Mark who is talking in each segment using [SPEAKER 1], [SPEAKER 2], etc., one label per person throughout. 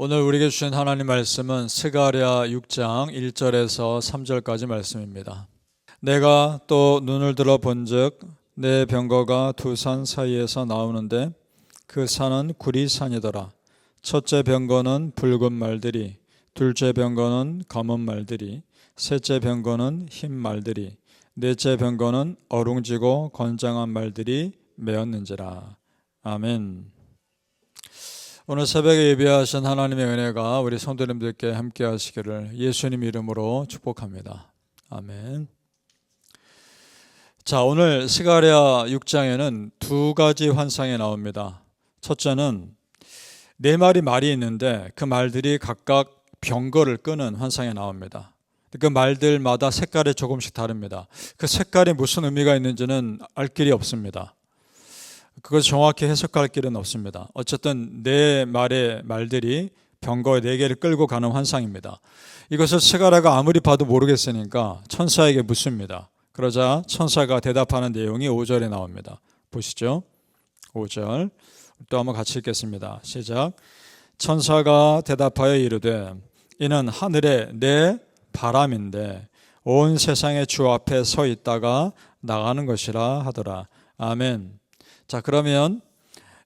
[SPEAKER 1] 오늘 우리에게 주신 하나님 말씀은 스가랴 6장 1절에서 3절까지 말씀입니다. 내가 또 눈을 들어 본즉 내 병거가 두 산 사이에서 나오는데 그 산은 구리산이더라. 첫째 병거는 붉은 말들이, 둘째 병거는 검은 말들이, 셋째 병거는 흰 말들이, 넷째 병거는 어룽지고 건장한 말들이 메었는지라. 아멘. 오늘 새벽에 예배하신 하나님의 은혜가 우리 성도님들께 함께 하시기를 예수님 이름으로 축복합니다. 아멘. 자, 오늘 스가랴 6장에는 두 가지 환상이 나옵니다. 첫째는 네 마리 말이 있는데 그 말들이 각각 병거를 끄는 환상이 나옵니다. 그 말들마다 색깔이 조금씩 다릅니다. 그 색깔이 무슨 의미가 있는지는 알 길이 없습니다. 그걸 정확히 해석할 길은 없습니다. 어쨌든 네 말의 말들이 병거 네 개를 끌고 가는 환상입니다. 이것을 스가라가 아무리 봐도 모르겠으니까 천사에게 묻습니다. 그러자 천사가 대답하는 내용이 5절에 나옵니다. 보시죠. 5절. 또 한번 같이 읽겠습니다. 시작. 천사가 대답하여 이르되 이는 하늘의 내 바람인데 온 세상의 주 앞에 서 있다가 나가는 것이라 하더라. 아멘. 자, 그러면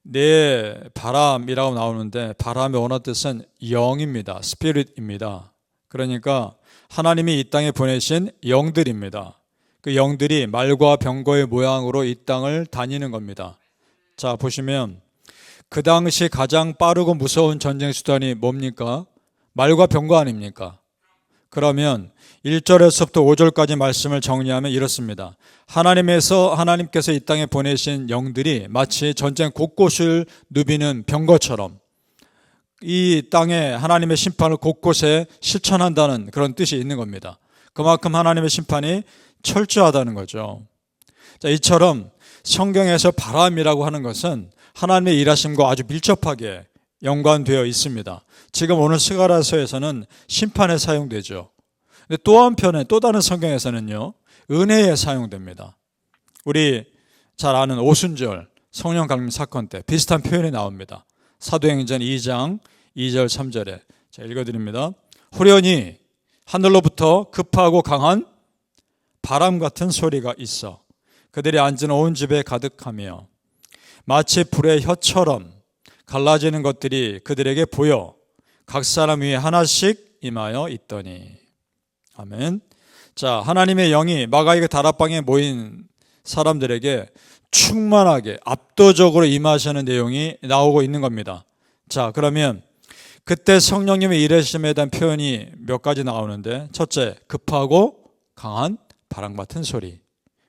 [SPEAKER 1] 내 바람이라고 나오는데 바람의 원어 뜻은 영입니다. 스피릿입니다. 그러니까 하나님이 이 땅에 보내신 영들입니다. 그 영들이 말과 병거의 모양으로 이 땅을 다니는 겁니다. 자, 보시면 그 당시 가장 빠르고 무서운 전쟁 수단이 뭡니까? 말과 병거 아닙니까? 그러면 1절에서부터 5절까지 말씀을 정리하면 이렇습니다. 하나님에서 하나님께서 이 땅에 보내신 영들이 마치 전쟁 곳곳을 누비는 병거처럼 이 땅에 하나님의 심판을 곳곳에 실천한다는 그런 뜻이 있는 겁니다. 그만큼 하나님의 심판이 철저하다는 거죠. 자, 이처럼 성경에서 바람이라고 하는 것은 하나님의 일하심과 아주 밀접하게 연관되어 있습니다. 지금 오늘 스가라서에서는 심판에 사용되죠. 근데 또 한편에 또 다른 성경에서는요, 은혜에 사용됩니다. 우리 잘 아는 오순절 성령 강림 사건 때 비슷한 표현이 나옵니다. 사도행전 2장 2절 3절에 자 읽어 드립니다. 후련히 하늘로부터 급하고 강한 바람 같은 소리가 있어 그들이 앉은 온 집에 가득하며 마치 불의 혀처럼 갈라지는 것들이 그들에게 보여 각 사람 위에 하나씩 임하여 있더니 아멘. 자, 하나님의 영이 마가이그 다락방에 모인 사람들에게 충만하게 압도적으로 임하시는 내용이 나오고 있는 겁니다. 자, 그러면 그때 성령님의 일하심에 대한 표현이 몇 가지 나오는데 첫째, 급하고 강한 바람 같은 소리.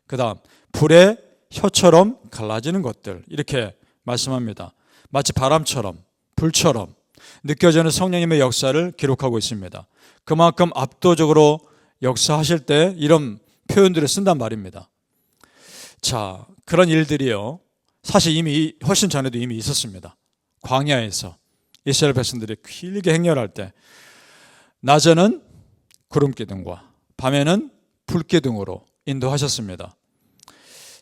[SPEAKER 1] 그다음 불의 혀처럼 갈라지는 것들. 이렇게 말씀합니다. 마치 바람처럼 불처럼 느껴지는 성령님의 역사를 기록하고 있습니다. 그만큼 압도적으로 역사하실 때 이런 표현들을 쓴단 말입니다. 자, 그런 일들이요. 사실 이미 훨씬 전에도 이미 있었습니다. 광야에서 이스라엘 백성들이 길게 행렬할 때 낮에는 구름 기둥과 밤에는 불 기둥으로 인도하셨습니다.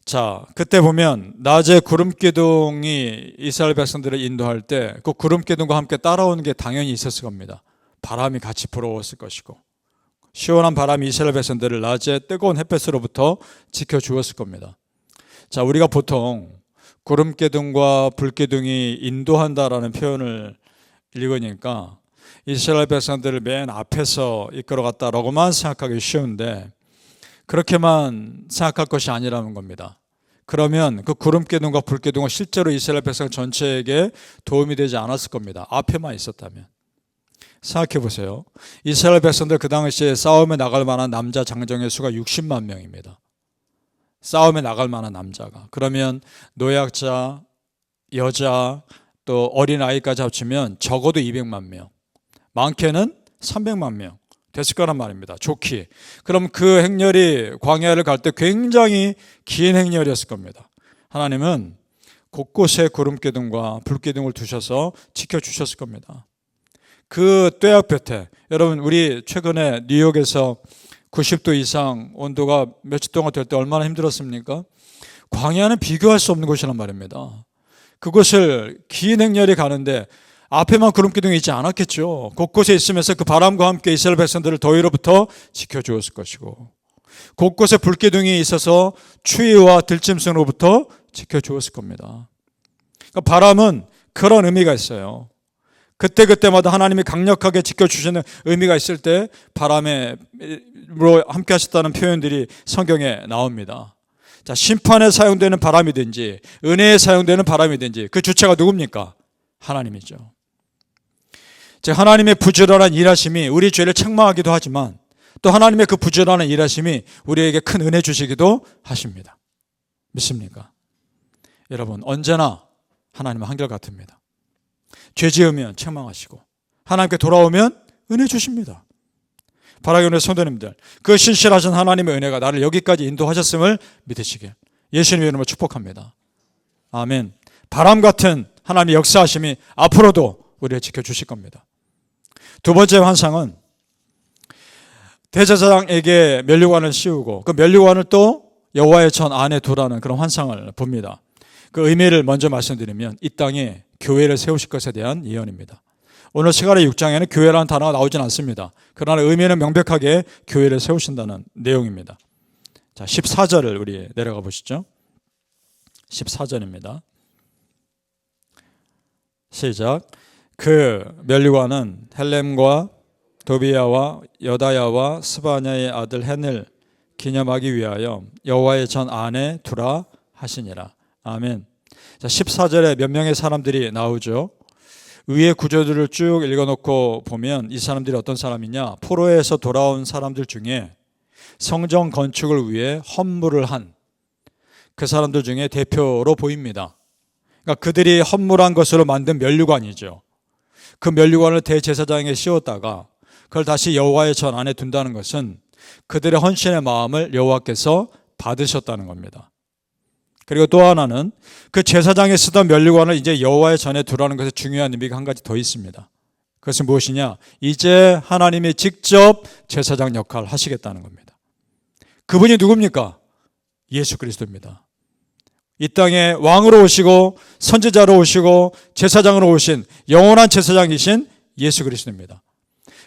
[SPEAKER 1] 자, 그때 보면 낮에 구름 기둥이 이스라엘 백성들을 인도할 때 그 구름 기둥과 함께 따라오는 게 당연히 있었을 겁니다. 바람이 같이 불어왔을 것이고 시원한 바람이 이스라엘 백성들을 낮에 뜨거운 햇볕으로부터 지켜 주었을 겁니다. 자, 우리가 보통 구름 기둥과 불 기둥이 인도한다라는 표현을 읽으니까 이스라엘 백성들을 맨 앞에서 이끌어갔다라고만 생각하기 쉬운데 그렇게만 생각할 것이 아니라는 겁니다. 그러면 그 구름 기둥과 불 기둥은 실제로 이스라엘 백성 전체에게 도움이 되지 않았을 겁니다. 앞에만 있었다면. 생각해 보세요. 이스라엘 백성들 그 당시에 싸움에 나갈 만한 남자 장정의 수가 60만 명입니다. 싸움에 나갈 만한 남자가. 그러면 노약자, 여자, 또 어린 아이까지 합치면 적어도 200만 명. 많게는 300만 명. 됐을 거란 말입니다. 좋기. 그럼 그 행렬이 광야를 갈 때 굉장히 긴 행렬이었을 겁니다. 하나님은 곳곳에 구름 기둥과 불 기둥을 두셔서 지켜 주셨을 겁니다. 그 뙤약볕에 여러분 우리 최근에 뉴욕에서 90도 이상 온도가 며칠 동안 될 때 얼마나 힘들었습니까? 광야는 비교할 수 없는 곳이란 말입니다. 그곳을 긴 행렬이 가는데 앞에만 구름 기둥이 있지 않았겠죠. 곳곳에 있으면서 그 바람과 함께 이스라엘 백성들을 더위로부터 지켜주었을 것이고 곳곳에 불기둥이 있어서 추위와 들짐승으로부터 지켜주었을 겁니다. 그러니까 바람은 그런 의미가 있어요. 그때그때마다 하나님이 강력하게 지켜주시는 의미가 있을 때 바람으로 함께 하셨다는 표현들이 성경에 나옵니다. 자, 심판에 사용되는 바람이든지 은혜에 사용되는 바람이든지 그 주체가 누굽니까? 하나님이죠. 즉 하나님의 부지런한 일하심이 우리 죄를 책망하기도 하지만 또 하나님의 그 부지런한 일하심이 우리에게 큰 은혜 주시기도 하십니다. 믿습니까? 여러분 언제나 하나님은 한결같습니다. 죄 지으면 책망하시고 하나님께 돌아오면 은혜 주십니다. 바라기는 성도님들 그 신실하신 하나님의 은혜가 나를 여기까지 인도하셨음을 믿으시길 예수님 이름으로 축복합니다. 아멘. 바람 같은 하나님의 역사하심이 앞으로도 우리를 지켜주실 겁니다. 두 번째 환상은 대제사장에게 면류관을 씌우고 그 면류관을 또 여호와의 전 안에 두라는 그런 환상을 봅니다. 그 의미를 먼저 말씀드리면 이 땅에 교회를 세우실 것에 대한 예언입니다. 오늘 시간의 6장에는 교회라는 단어가 나오진 않습니다. 그러나 의미는 명백하게 교회를 세우신다는 내용입니다. 자, 14절을 우리 내려가 보시죠. 14절입니다. 시작. 그 멸류관은 헬렘과 도비야와 여다야와 스바냐의 아들 헨을 기념하기 위하여 여호와의 전 안에 두라 하시니라. 아멘. 자, 14절에 몇 명의 사람들이 나오죠. 위의 구조들을 쭉 읽어놓고 보면 이 사람들이 어떤 사람이냐? 포로에서 돌아온 사람들 중에 성정 건축을 위해 헌물을 한 그 사람들 중에 대표로 보입니다. 그러니까 그들이 헌물한 것으로 만든 면류관이죠. 그 면류관을 대제사장에 씌웠다가 그걸 다시 여호와의 전 안에 둔다는 것은 그들의 헌신의 마음을 여호와께서 받으셨다는 겁니다. 그리고 또 하나는 그 제사장에 쓰던 면류관을 이제 여호와의 전에 두라는 것에 중요한 의미가 한 가지 더 있습니다. 그것은 무엇이냐? 이제 하나님이 직접 제사장 역할을 하시겠다는 겁니다. 그분이 누굽니까? 예수 그리스도입니다. 이 땅에 왕으로 오시고 선지자로 오시고 제사장으로 오신 영원한 제사장이신 예수 그리스도입니다.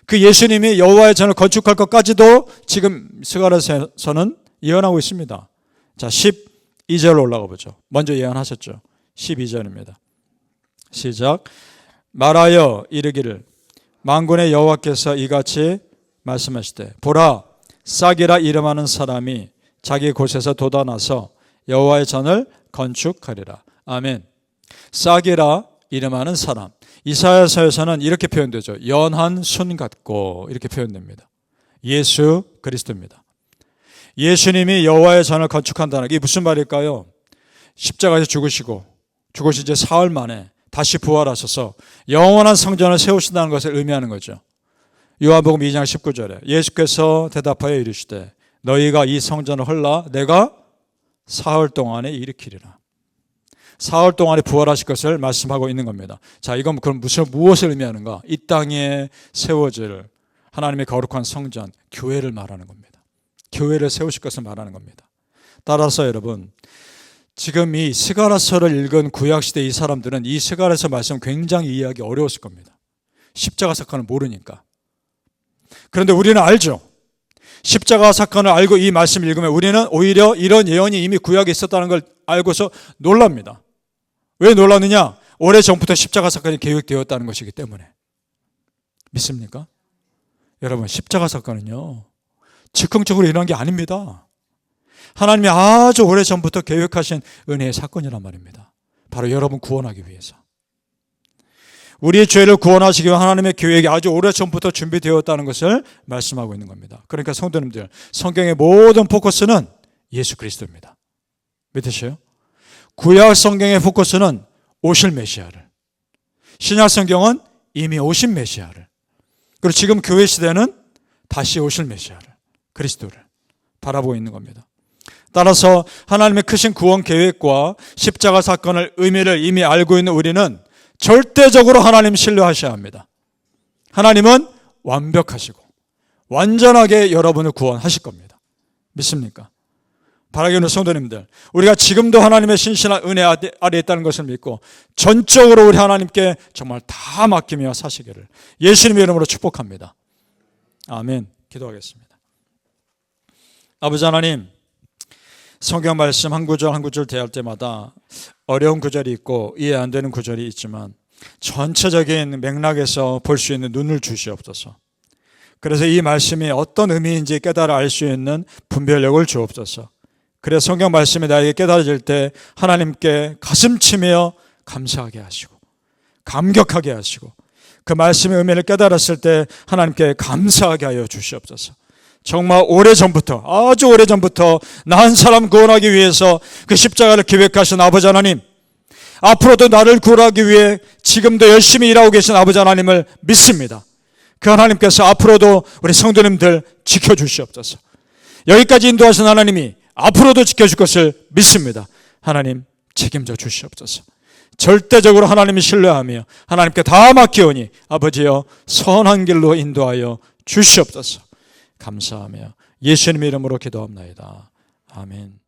[SPEAKER 1] 그 예수님이 여호와의 전을 건축할 것까지도 지금 스가랴서는 예언하고 있습니다. 자, 12절 올라가 보죠. 먼저 예언하셨죠. 12절입니다. 시작. 말하여 이르기를 만군의 여호와께서 이같이 말씀하시되 보라 싹이라 이름하는 사람이 자기 곳에서 돋아나서 여호와의 전을 건축하리라. 아멘. 싹이라 이름하는 사람. 이사야서에서는 이렇게 표현되죠. 연한 순 같고 이렇게 표현됩니다. 예수 그리스도입니다. 예수님이 여호와의 전을 건축한다는 게 무슨 말일까요? 십자가에서 죽으시고 죽으신 지 사흘 만에 다시 부활하셔서 영원한 성전을 세우신다는 것을 의미하는 거죠. 요한복음 2장 19절에 예수께서 대답하여 이르시되 너희가 이 성전을 헐라 내가 사흘 동안에 일으키리라. 사흘 동안에 부활하실 것을 말씀하고 있는 겁니다. 자, 이건 그럼 무슨 무엇을 의미하는가? 이 땅에 세워질 하나님의 거룩한 성전, 교회를 말하는 겁니다. 교회를 세우실 것을 말하는 겁니다. 따라서 여러분, 지금 이 스가라서를 읽은 구약 시대 이 사람들은 이 스가라서 말씀 굉장히 이해하기 어려웠을 겁니다. 십자가 사건을 모르니까. 그런데 우리는 알죠. 십자가 사건을 알고 이 말씀을 읽으면 우리는 오히려 이런 예언이 이미 구약에 있었다는 걸 알고서 놀랍니다. 왜 놀랐느냐? 오래 전부터 십자가 사건이 계획되었다는 것이기 때문에. 믿습니까? 여러분, 십자가 사건은요, 즉흥적으로 일어난 게 아닙니다. 하나님이 아주 오래 전부터 계획하신 은혜의 사건이란 말입니다. 바로 여러분 구원하기 위해서. 우리의 죄를 구원하시기 위한 하나님의 계획이 아주 오래 전부터 준비되었다는 것을 말씀하고 있는 겁니다. 그러니까 성도님들, 성경의 모든 포커스는 예수 그리스도입니다. 믿으셔요? 구약 성경의 포커스는 오실 메시아를. 신약 성경은 이미 오신 메시아를. 그리고 지금 교회 시대는 다시 오실 메시아를. 그리스도를 바라보고 있는 겁니다. 따라서 하나님의 크신 구원 계획과 십자가 사건을 의미를 이미 알고 있는 우리는 절대적으로 하나님 신뢰하셔야 합니다. 하나님은 완벽하시고 완전하게 여러분을 구원하실 겁니다. 믿습니까? 바라기는 성도님들, 우리가 지금도 하나님의 신실한 은혜 아래 있다는 것을 믿고 전적으로 우리 하나님께 정말 다 맡기며 사시기를 예수님의 이름으로 축복합니다. 아멘. 기도하겠습니다. 아버지 하나님, 성경 말씀 한 구절 한 구절 대할 때마다 어려운 구절이 있고 이해 안 되는 구절이 있지만 전체적인 맥락에서 볼 수 있는 눈을 주시옵소서. 그래서 이 말씀이 어떤 의미인지 깨달아 알 수 있는 분별력을 주옵소서. 그래서 성경 말씀이 나에게 깨달아질 때 하나님께 가슴 치며 감사하게 하시고 감격하게 하시고 그 말씀의 의미를 깨달았을 때 하나님께 감사하게 하여 주시옵소서. 정말 오래전부터 아주 오래전부터 나한 사람 구원하기 위해서 그 십자가를 기획하신 아버지 하나님 앞으로도 나를 구원하기 위해 지금도 열심히 일하고 계신 아버지 하나님을 믿습니다. 그 하나님께서 앞으로도 우리 성도님들 지켜주시옵소서. 여기까지 인도하신 하나님이 앞으로도 지켜줄 것을 믿습니다. 하나님 책임져 주시옵소서. 절대적으로 하나님을 신뢰하며 하나님께 다 맡기오니 아버지여 선한 길로 인도하여 주시옵소서. 감사하며 예수님의 이름으로 기도합나이다. 아멘.